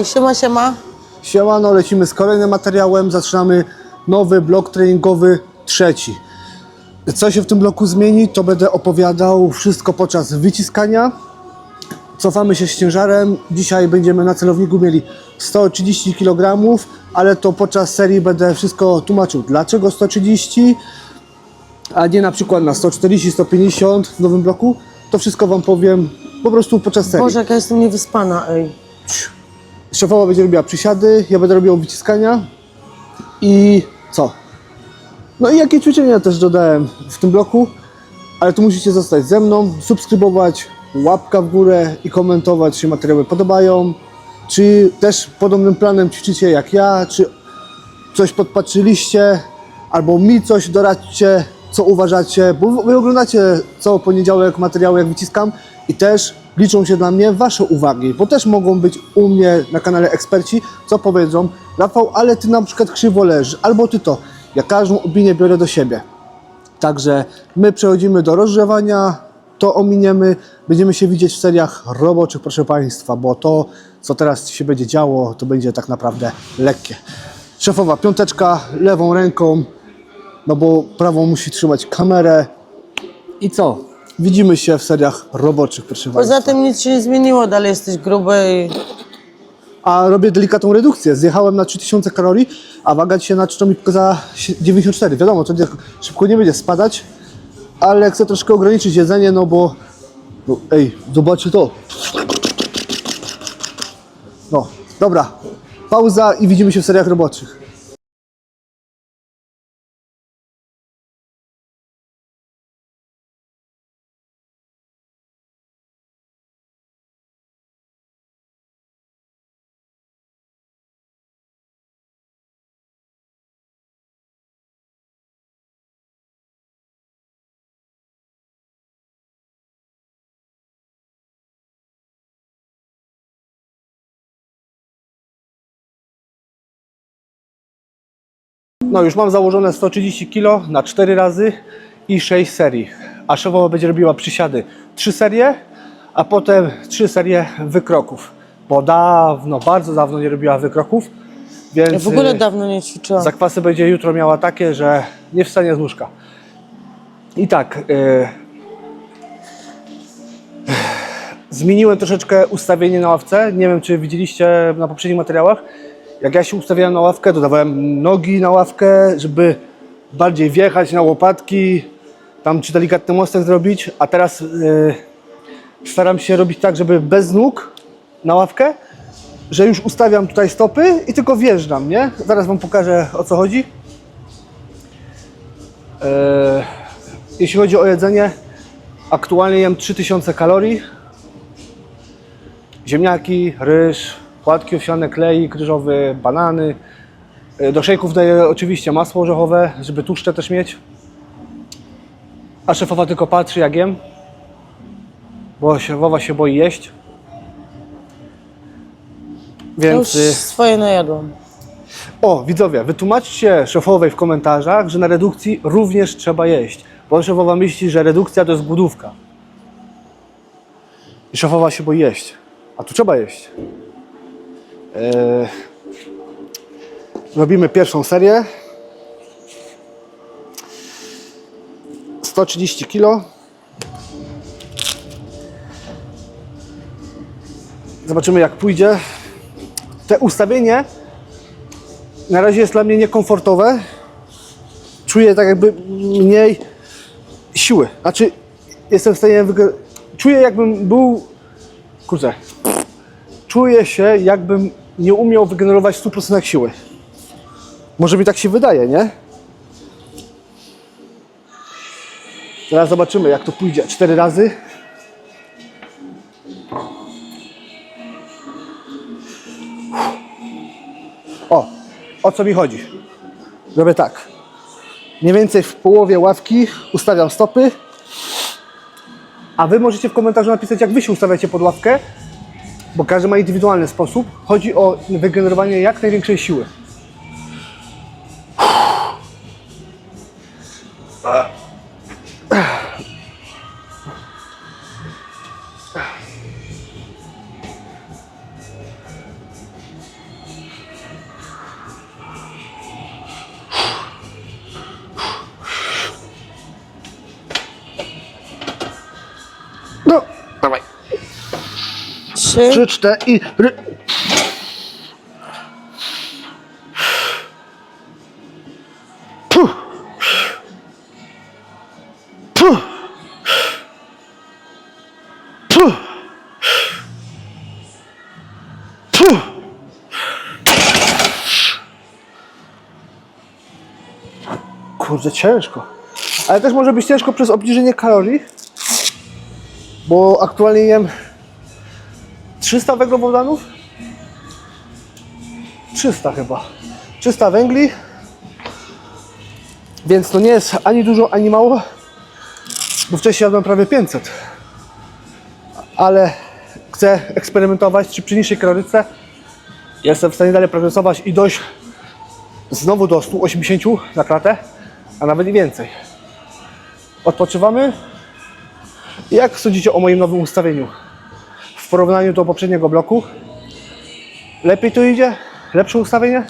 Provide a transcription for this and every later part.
I siema, siema. Siemano, lecimy z kolejnym materiałem. Zaczynamy nowy blok treningowy, trzeci. Co się w tym bloku zmieni, to będę opowiadał wszystko podczas wyciskania. Cofamy się z ciężarem. Dzisiaj będziemy na celowniku mieli 130 kg, ale to podczas serii będę wszystko tłumaczył. Dlaczego 130, a nie na przykład na 140, 150 w nowym bloku. To wszystko Wam powiem po prostu podczas serii. Boże, jaka jestem niewyspana, ej. Szefowa będzie robiła przysiady, ja będę robił wyciskania i co? No i jakie ćwiczenia też dodałem w tym bloku, ale tu musicie zostać ze mną, subskrybować, łapka w górę i komentować, czy materiały podobają, czy też podobnym planem ćwiczycie jak ja, czy coś podpatrzyliście, albo mi coś doradźcie, co uważacie, bo wy oglądacie co poniedziałek materiały, jak wyciskam i też liczą się dla mnie wasze uwagi, bo też mogą być u mnie na kanale eksperci, co powiedzą, Rafał, ale ty na przykład krzywo leżysz, albo ty to. Ja każdą opinię biorę do siebie. Także my przechodzimy do rozgrzewania, to ominiemy, będziemy się widzieć w seriach roboczych, proszę Państwa, bo to, co teraz się będzie działo, to będzie tak naprawdę lekkie. Szefowa piąteczka, lewą ręką, no bo prawą musi trzymać kamerę. I co? Widzimy się w seriach roboczych, proszę Państwa. Poza tym nic się nie zmieniło, dalej jesteś gruby i... A robię delikatną redukcję. Zjechałem na 3000 kalorii, a waga dzisiaj na czczo mi pokazała 94. Wiadomo, to nie, szybko nie będzie spadać, ale chcę troszkę ograniczyć jedzenie, no bo... No, ej, zobaczcie to. No, dobra. Pauza i widzimy się w seriach roboczych. No już mam założone 130 kg na 4 razy i 6 serii. A szefowa będzie robiła przysiady 3 serie, a potem 3 serie wykroków. Bo dawno, bardzo dawno nie robiła wykroków. Więc Ja w ogóle y, dawno nie ćwiczyłam. Zakwasy będzie jutro miała takie, że nie wstanie z łóżka. I tak. y, zmieniłem troszeczkę ustawienie na ławce. Nie wiem, czy widzieliście na poprzednich materiałach. Jak ja się ustawiałem na ławkę, dodawałem nogi na ławkę, żeby bardziej wjechać na łopatki, tam czy delikatny mostek zrobić. A teraz y, staram się robić tak, żeby bez nóg na ławkę, że już ustawiam tutaj stopy i tylko wjeżdżam, nie? Zaraz Wam pokażę o co chodzi. E, jeśli chodzi o jedzenie, aktualnie jem 3000 kalorii. Ziemniaki, ryż, płatki owsiane, klej ryżowy, banany. E, Do szejków daję oczywiście masło orzechowe, żeby tłuszcze też mieć. A szefowa tylko patrzy jak jem, bo szefowa się boi jeść. Ja już Więc... y, swoje najadłam. O, widzowie, wytłumaczcie szefowej w komentarzach, że na redukcji również trzeba jeść. Bo szefowa myśli, że redukcja to jest głodówka. I szefowa się boi jeść. A tu trzeba jeść. Eee, robimy pierwszą serię. 130 kg. Zobaczymy jak pójdzie. Te ustawienie na razie jest dla mnie niekomfortowe. Czuję tak jakby mniej siły. Znaczy, jestem w stanie. Czuję jakbym był. Kurczę. Czuję się, jakbym nie umiał wygenerować 100% siły. Może mi tak się wydaje, nie? Teraz zobaczymy, jak to pójdzie. Cztery razy. O, o co mi chodzi? Robię tak. Mniej więcej w połowie ławki ustawiam stopy. A wy możecie w komentarzu napisać, jak wy się ustawiacie pod ławkę, bo każdy ma indywidualny sposób. Chodzi o wygenerowanie jak największej siły. Trzy. Trzy, cztery. Puh. Puh. Kurde, ciężko. Ale też może być ciężko przez obniżenie kalorii, bo aktualnie jem 300 węglowodanów? 300 chyba. 300 węgli. Więc to nie jest ani dużo, ani mało. Bo wcześniej jadłem prawie 500. Ale chcę eksperymentować, czy przy niższej kaloryce jestem w stanie dalej progresować i dojść znowu do 180 na klatę, a nawet i więcej. Odpoczywamy. Jak sądzicie o moim nowym ustawieniu? W porównaniu do poprzedniego bloku. Lepiej to idzie? Lepsze ustawienie?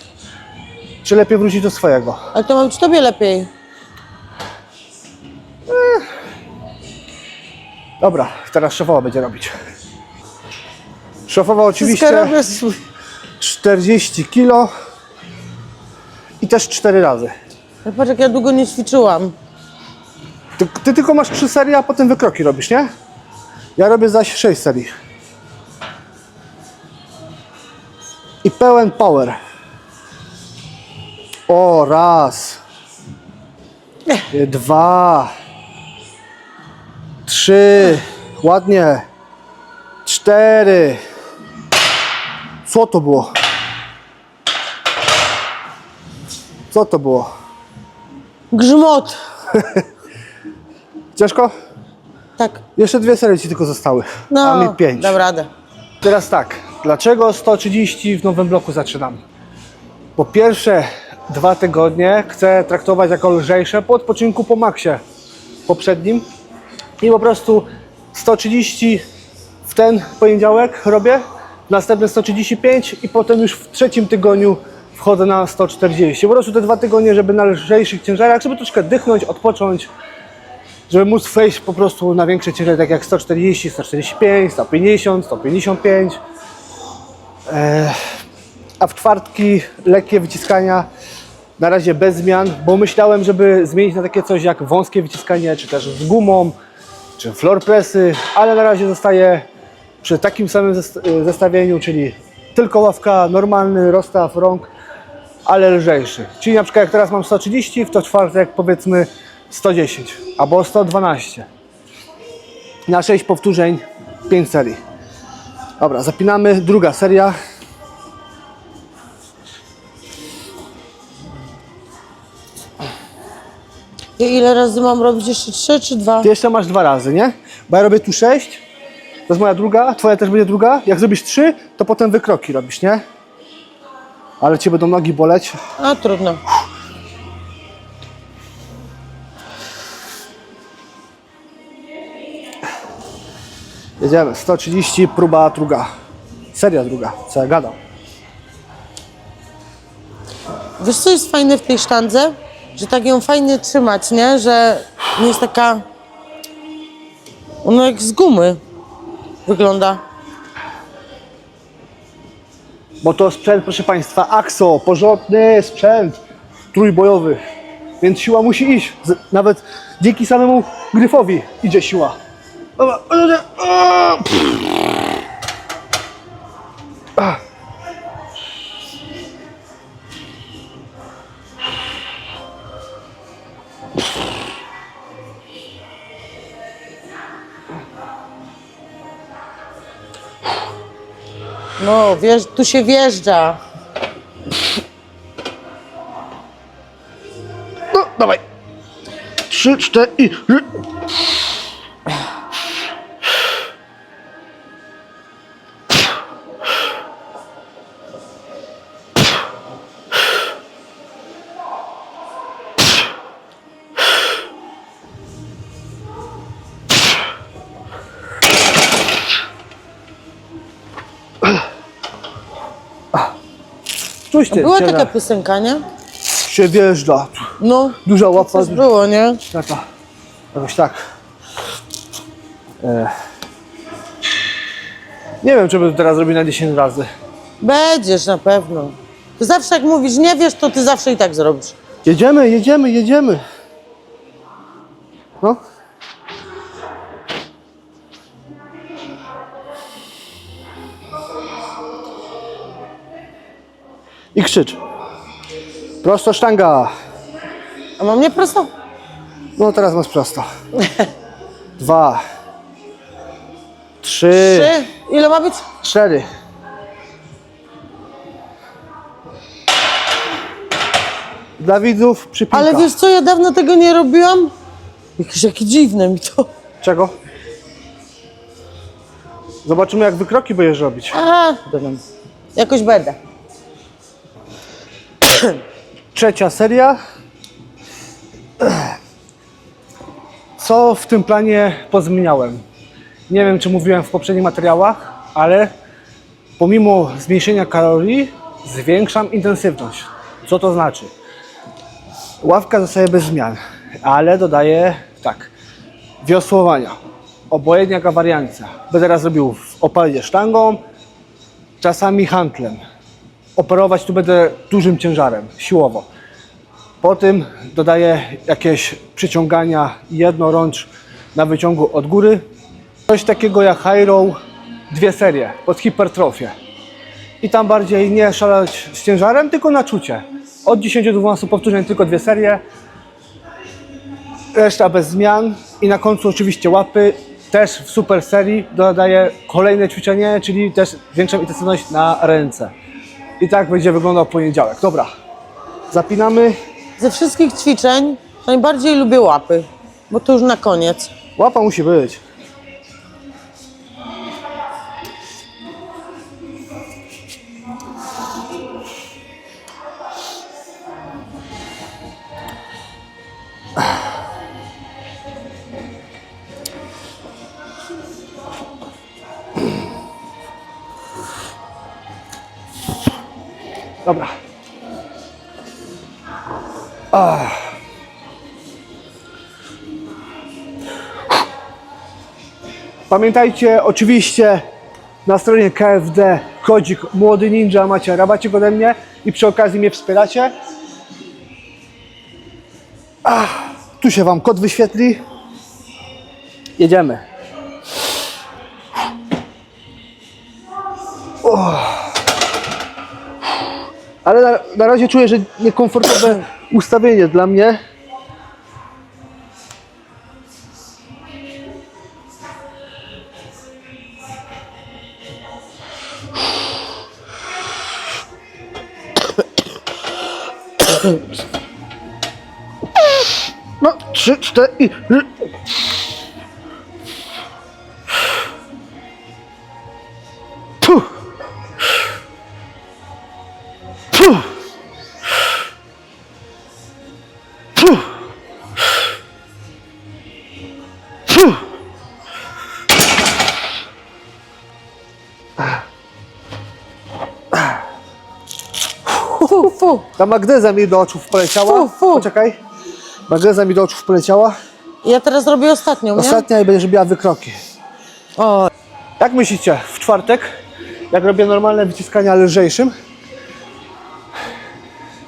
Czy lepiej wrócić do swojego? Ale to ma być tobie lepiej. Dobra, teraz szefowa będzie robić. Szefowa oczywiście robię swój. 40 kg i też 4 razy. Ale Patrz, jak ja długo nie ćwiczyłam. Ty, ty tylko masz 3 serie, a potem wykroki robisz, nie? Ja robię zaś 6 serii. I pełen power. O, raz. Dwa. Trzy. Ładnie. Cztery. Co to było? Co to było? Grzmot. Ciężko? Tak. Jeszcze dwie serie ci tylko zostały. No, a mi pięć. dam radę. Teraz tak, dlaczego 130 w nowym bloku zaczynam? Po pierwsze dwa tygodnie chcę traktować jako lżejsze po odpoczynku po maksie poprzednim i po prostu 130 w ten poniedziałek robię, następne 135 i potem już w trzecim tygodniu wchodzę na 140. Po prostu te dwa tygodnie, żeby na lżejszych ciężarach, żeby troszkę dychnąć, odpocząć, żeby móc wejść po prostu na większe ciężary, tak jak 140, 145, 150, 155. A w czwartki lekkie wyciskania, na razie bez zmian, bo myślałem, żeby zmienić na takie coś jak wąskie wyciskanie, czy też z gumą, czy floor pressy, ale na razie zostaję przy takim samym zes- zestawieniu, czyli tylko ławka, normalny rozstaw rąk, ale lżejszy. Czyli na przykład jak teraz mam 130, w to czwartek powiedzmy 110 albo 112. Na 6 powtórzeń, 5 serii. Dobra, zapinamy. Druga seria. I ile razy mam robić? Jeszcze trzy czy dwa? Ty jeszcze masz dwa razy, nie? Bo ja robię tu 6. To jest moja druga, twoja też będzie druga. Jak zrobisz 3, to potem wykroki robisz, nie? Ale cię będą nogi boleć. A, trudno. Jedziemy. 130, próba druga. Seria druga, co ja gadam. Wiesz, co jest fajne w tej sztandze? Że tak ją fajnie trzymać, nie? Że nie jest taka... Ona jak z gumy wygląda. Bo to sprzęt, proszę Państwa, AXO, porządny sprzęt trójbojowy. Więc siła musi iść. Nawet dzięki samemu gryfowi idzie siła. Dobra, o. No, wiesz, tu się wjeżdża. No, dawaj. Trzy, cztery i... Czuć ty, Była taka piosenka, nie? się wjeżdża. No, Duża łapa. coś było, nie? Taka, jakoś tak. E. Nie wiem, czy bym teraz robił na 10 razy. Będziesz na pewno. Ty zawsze jak mówisz nie wiesz, to ty zawsze i tak zrobisz. Jedziemy, jedziemy, jedziemy. No. Krzycz. Prosto sztanga. A mam nie prosto? No teraz masz prosto. Dwa. Trzy. Trzy. Ile ma być? Cztery. Dla widzów przypinka. Ale wiesz co, ja dawno tego nie robiłam. Jakieś jakie dziwne mi to. Czego? Zobaczymy, jak wykroki będziesz robić. A, będę. Jakoś będę. Trzecia seria. Co w tym planie pozmieniałem? Nie wiem, czy mówiłem w poprzednich materiałach, ale pomimo zmniejszenia kalorii zwiększam intensywność. Co to znaczy? Ławka zostaje bez zmian, ale dodaję tak, wiosłowania, obojętnie jaka wariancja. Będę teraz robił w opalnie sztangą, czasami handlem. Operować tu będę dużym ciężarem, siłowo. Po tym dodaję jakieś przyciągania jednorącz na wyciągu od góry. Coś takiego jak high row, dwie serie pod hipertrofię. I tam bardziej nie szaleć z ciężarem, tylko na czucie. Od 10 do 12 powtórzeń tylko dwie serie. Reszta bez zmian. I na końcu oczywiście łapy. Też w super serii dodaję kolejne ćwiczenie, czyli też większą intensywność na ręce. I tak będzie wyglądał poniedziałek. Dobra, zapinamy. Ze wszystkich ćwiczeń najbardziej lubię łapy, bo to już na koniec. Łapa musi być. Dobra. Pamiętajcie oczywiście na stronie KFD kodzik Młody Ninja macie rabacik ode mnie i przy okazji mnie wspieracie. Ach, tu się Wam kod wyświetli. Jedziemy. Na, razie czuję, że niekomfortowe ustawienie dla mnie. No, trzy, cztery. Ta magneza mi do oczu poleciała. Fu, fu. Poczekaj. Magneza mi do oczu poleciała. Ja teraz robię ostatnią, nie? Ostatnia i będziesz robiła wykroki. O, Jak myślicie, w czwartek, jak robię normalne wyciskania lżejszym,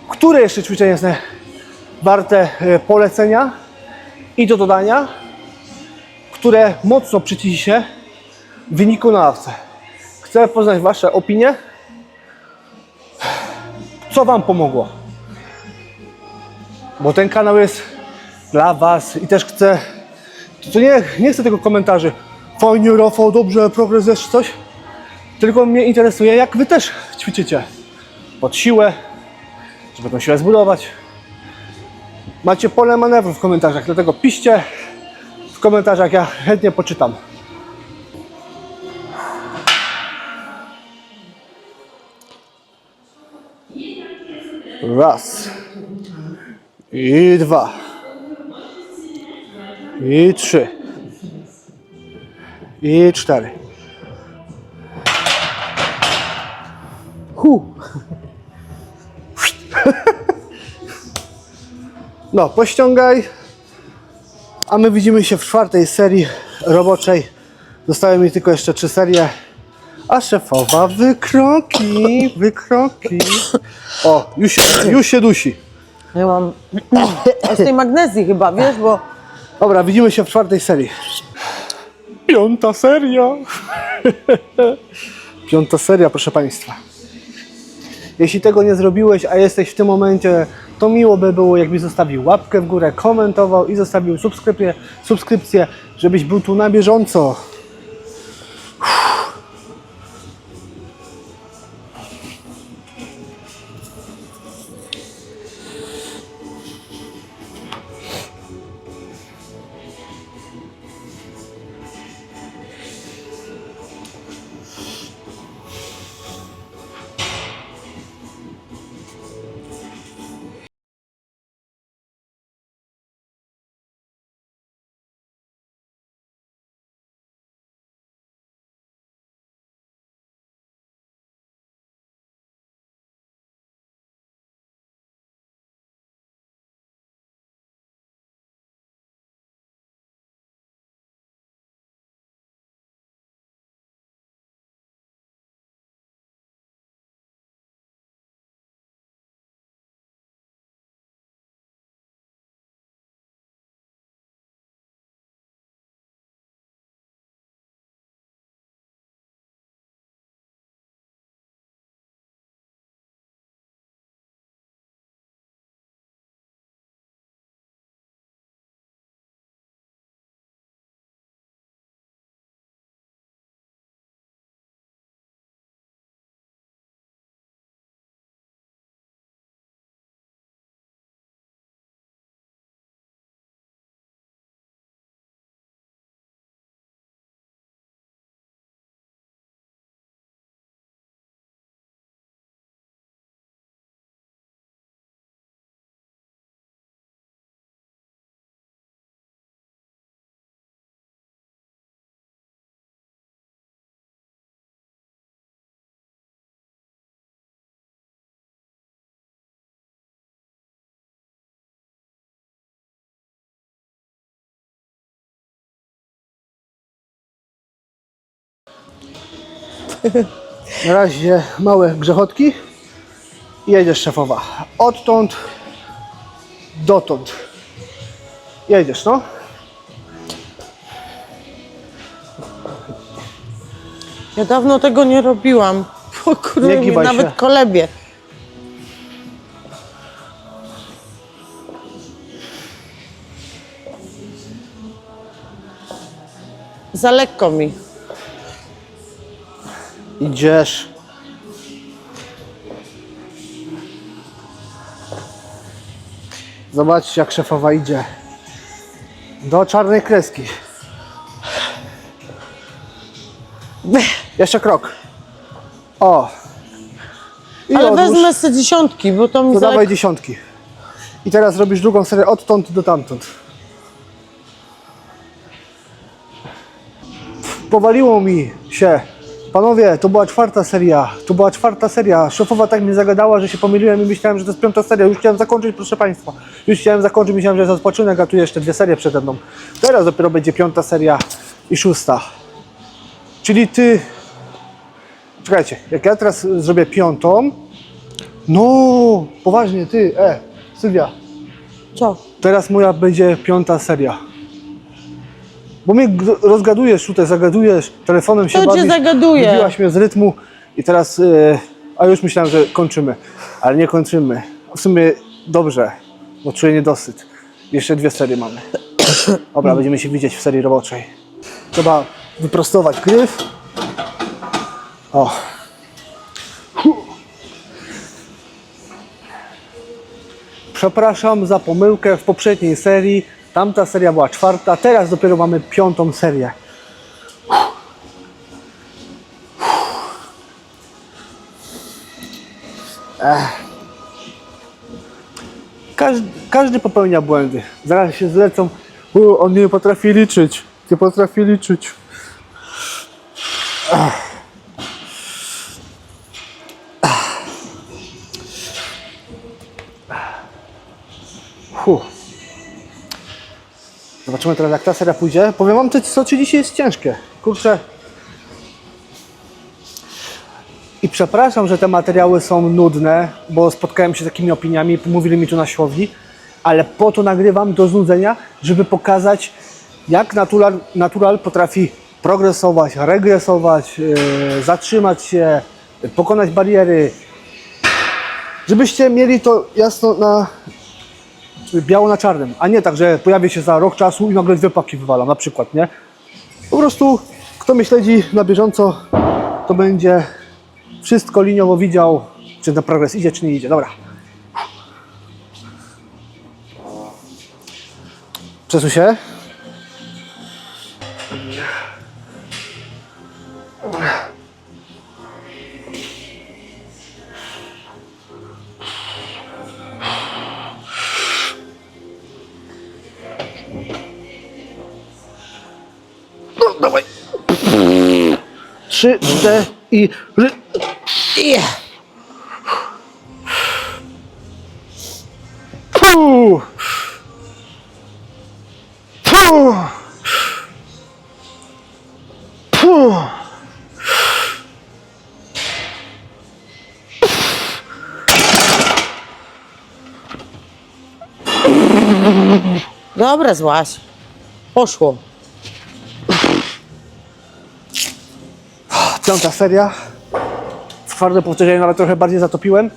które jeszcze ćwiczenie jest warte e, polecenia i do dodania, które mocno przyciśnie się wyniku na ławce? Chcę poznać Wasze opinie. Co Wam pomogło? Bo ten kanał jest dla Was i też chcę to nie, nie chcę tego komentarzy. Fajnie, Rafał, dobrze, progres jest coś. Tylko mnie interesuje, jak wy też ćwiczycie. Pod siłę, żeby tą siłę zbudować. Macie pole manewru w komentarzach, dlatego piszcie w komentarzach, ja chętnie poczytam. Raz. I dwa. I trzy. I cztery. Hu. No, pościągaj. A my widzimy się w czwartej serii roboczej. Zostały mi tylko jeszcze trzy serie, a szefowa wykroki, wykroki. O, już się, już się dusi. Ja mam z tej magnezji chyba, wiesz, bo Dobra, widzimy się w czwartej serii. Piąta seria. Piąta seria, proszę Państwa. Jeśli tego nie zrobiłeś, a jesteś w tym momencie, to miło by było, jakbyś zostawił łapkę w górę, komentował i zostawił subskrypcję, subskrypcję żebyś był tu na bieżąco. Na razie małe grzechotki i jedziesz szefowa. Odtąd dotąd. Jedziesz, no. ja dawno tego nie robiłam. Nie kurde, nawet się. kolebie. Za lekko mi. Idziesz. Zobaczcie, jak szefowa idzie. Do czarnej kreski. Jeszcze krok. O. I Ale odłóż. wezmę sobie dziesiątki, bo to mi To dawaj dziesiątki. I teraz robisz drugą serię odtąd do tamtąd. Powaliło mi się. Panowie, to była czwarta seria. To była czwarta seria. Szefowa tak mnie zagadała, że się pomyliłem i myślałem, że to jest piąta seria. Już chciałem zakończyć, proszę Państwa. Już chciałem zakończyć, myślałem, że jest odpoczynek, a tu jeszcze dwie serie przede mną. Teraz dopiero będzie piąta seria i szósta. Czyli ty... Czekajcie, jak ja teraz zrobię piątą, no, poważnie, ty, e, Sylwia, Co? teraz moja będzie piąta seria. Bo mnie rozgadujesz tutaj, zagadujesz, telefonem się To cię bawisz. zagaduje. Wybiłaś mnie z rytmu i teraz, e, a już myślałem, że kończymy, ale nie kończymy. W sumie dobrze, bo czuję niedosyt. Jeszcze dwie serie mamy. Dobra, będziemy się widzieć w serii roboczej. Trzeba wyprostować gryf. O. Przepraszam za pomyłkę w poprzedniej serii. Tamta seria była czwarta, teraz dopiero mamy piątą serię. Każdy, każdy popełnia błędy. Zaraz się zlecą. U, on nie potrafi liczyć. Nie potrafi liczyć. Ach. Fuh. Zobaczymy teraz jak ta seria pójdzie. Powiem wam, co dzisiaj jest ciężkie. Kurczę. I przepraszam, że te materiały są nudne, bo spotkałem się z takimi opiniami, mówili mi tu na siłowni, ale po to nagrywam do znudzenia, żeby pokazać, jak natural, natural potrafi progresować, regresować, yy, zatrzymać się, pokonać bariery. Żebyście mieli to jasno na biało na czarnym, a nie tak, że pojawi się za rok czasu i nagle dwie paki wywalam, na przykład, nie? Po prostu, kto mnie śledzi na bieżąco, to będzie wszystko liniowo widział, czy ten progres idzie, czy nie idzie. Dobra. Przesuń się. Cztery i... Puh. Puh. Dobra, złaś. Poszło. Piąta seria. Twarde powtórzenie, nawet trochę bardziej zatopiłem,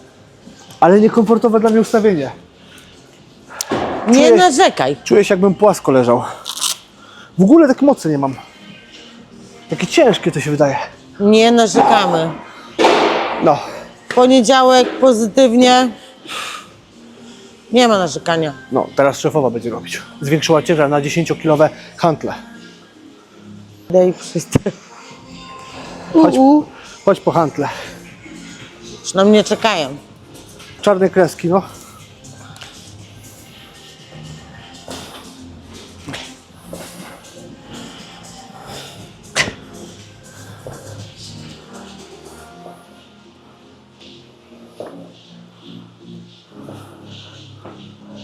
ale niekomfortowe dla mnie ustawienie. Nie Czuję- narzekaj. Czuję się jakbym płasko leżał. W ogóle tak mocy nie mam. Takie ciężkie to się wydaje. Nie narzekamy. No, Poniedziałek pozytywnie. Nie ma narzekania. no, teraz szefowa będzie robić. Zwiększyła ciężar na 10-kilowe hantle. Daj wszyscy. Chodź, chodź po hantle. Już na mnie czekają. Czarne kreski, no.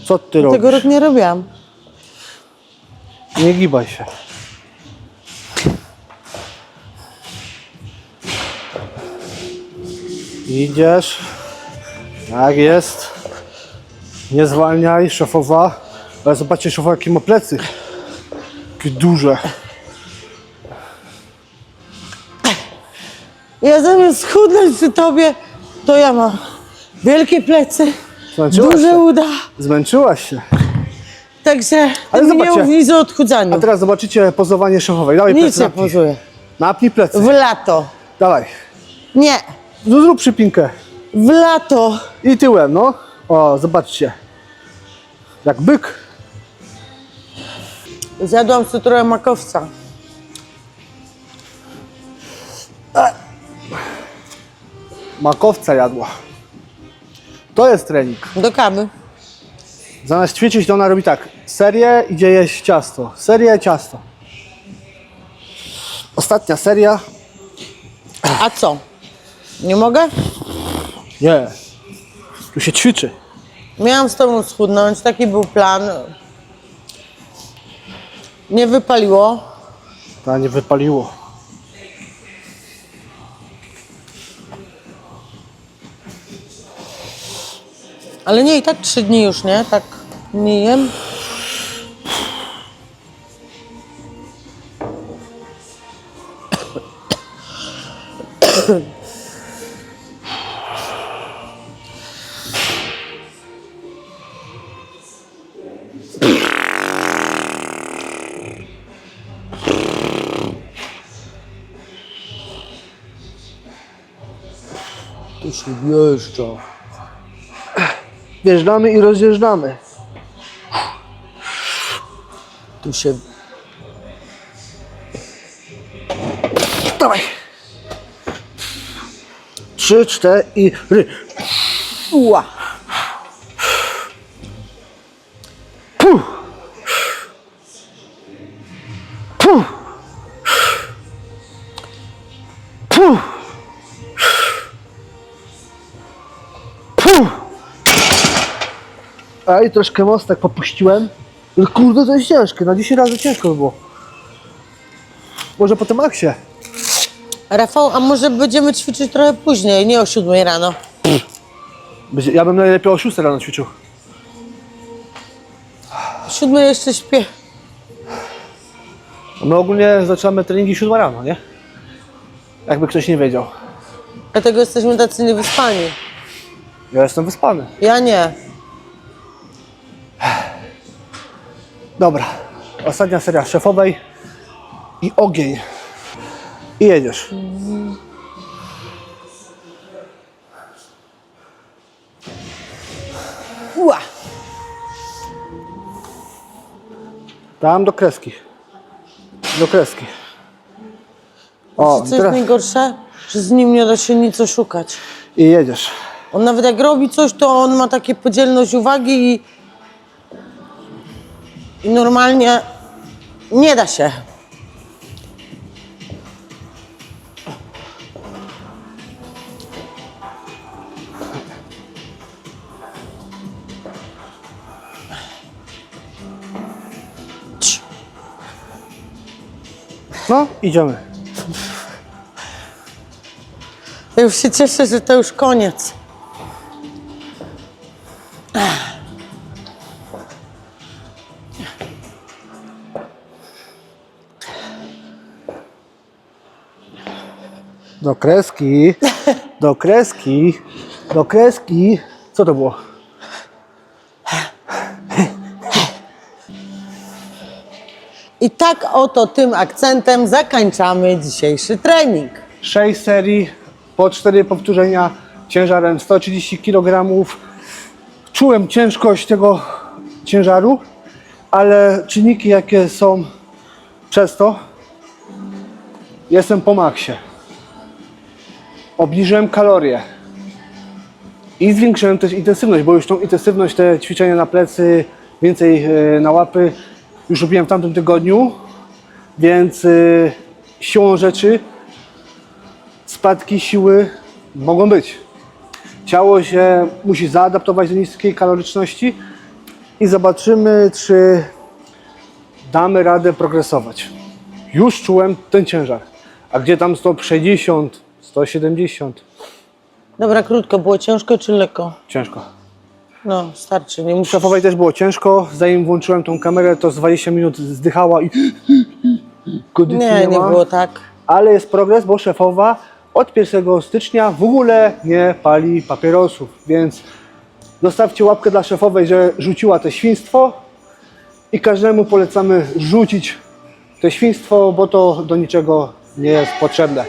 Co ty robisz? Tego rok nie robiłam. Nie gibaj się. Idziesz. Tak jest. Nie zwalniaj, szefowa. Ale zobaczcie, szefowa, jakie ma plecy. Jakie duże. Ja zamiast schudnąć przy tobie, to ja mam wielkie plecy, Zmęczyłaś duże się. uda. Zmęczyłaś się. Także Ale nie zobaczcie. mów nic o A odchudzaniu. teraz zobaczycie pozowanie szefowej. Dawaj Nic plecy nie napnij. pozuję. Napnij plecy. W lato. Dawaj. Nie, No, Zrób przypinkę. w lato. I tyłem, no. O, zobaczcie. Jak byk. Zjadłam trochę makowca. Makowca jadła. To jest trening. Do kawy. Zamiast ćwiczyć, to ona robi tak. Serię idzie jeść ciasto. Serię, ciasto. Ostatnia seria. A co? Nie mogę? Nie. Tu się ćwiczy. Miałam z tobą schudnąć, taki był plan. Nie wypaliło. To nie wypaliło. Ale nie, i tak trzy dni już, nie? Tak nie jem. Się wjeżdża. Wjeżdżamy i rozjeżdżamy. Tu się Dawaj. Trzy, cztery. Ua. I troszkę mostek popuściłem. Ale Kurde, to jest ciężkie. Na 10 razy ciężko by było. Może po tym aksie. Rafał, a może będziemy ćwiczyć trochę później, nie o 7 rano. Będzie- Ja bym najlepiej o 6 rano ćwiczył. O 7 jeszcze śpię. My ogólnie zaczynamy treningi 7 rano, nie? Jakby ktoś nie wiedział. Dlatego jesteśmy tacy niewyspani. Ja jestem wyspany. Ja nie. Dobra. Ostatnia seria szefowej i ogień. I jedziesz. Ua. Tam do kreski. Do kreski. O, Co i jest teraz najgorsze? Że z nim nie da się nic oszukać. i jedziesz. On nawet jak robi coś, to on ma takie podzielność uwagi i, i normalnie nie da się. No, idziemy. Ja już się cieszę, że to już koniec. Do kreski. Do kreski. Do kreski. Co to było? I tak oto tym akcentem zakończamy dzisiejszy trening. 6 serii, po 4 powtórzenia, ciężarem 130 kg. Czułem ciężkość tego ciężaru, ale czynniki jakie są przez to, jestem po maksie. Obniżyłem kalorie i zwiększyłem też intensywność, bo już tą intensywność, te ćwiczenia na plecy, więcej e, na łapy już robiłem w tamtym tygodniu, więc e, siłą rzeczy spadki siły mogą być. Ciało się musi zaadaptować do niskiej kaloryczności i zobaczymy, czy damy radę progresować. Już czułem ten ciężar. A gdzie tam 160, 170? Dobra, krótko, było ciężko czy lekko? Ciężko. No, starczy, nie muszę. Szefowej też było ciężko. Zanim włączyłem tą kamerę, to z 20 minut zdychała i kondycji Nie, nie ma. było tak. ale jest progres, bo szefowa od 1 stycznia w ogóle nie pali papierosów, więc zostawcie łapkę dla szefowej, że rzuciła te świństwo i każdemu polecamy rzucić te świństwo, bo to do niczego nie jest potrzebne.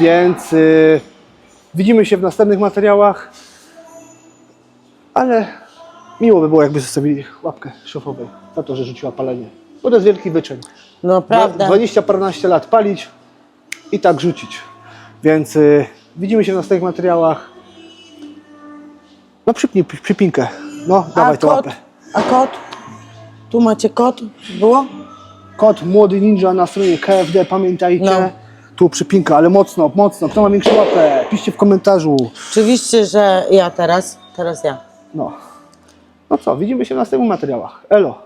Więc y, widzimy się w następnych materiałach, ale miło by było, jakby zostawili łapkę szefowej za to, że rzuciła palenie, bo to jest wielki wyczyn. No, prawda. 20 paręnaście lat palić i tak rzucić. Więc y, widzimy się w następnych materiałach. No przypnij pi- przypinkę. No, dawaj kot? łapę. A kot? Tu macie kot? Było? Kot Młody Ninja na stronie KFD, pamiętajcie. No. Tu przypinka, ale mocno, mocno. Kto ma większą łapę? Piszcie w komentarzu. Oczywiście, że ja teraz. Teraz ja. No. No co, widzimy się w następnych materiałach. Elo.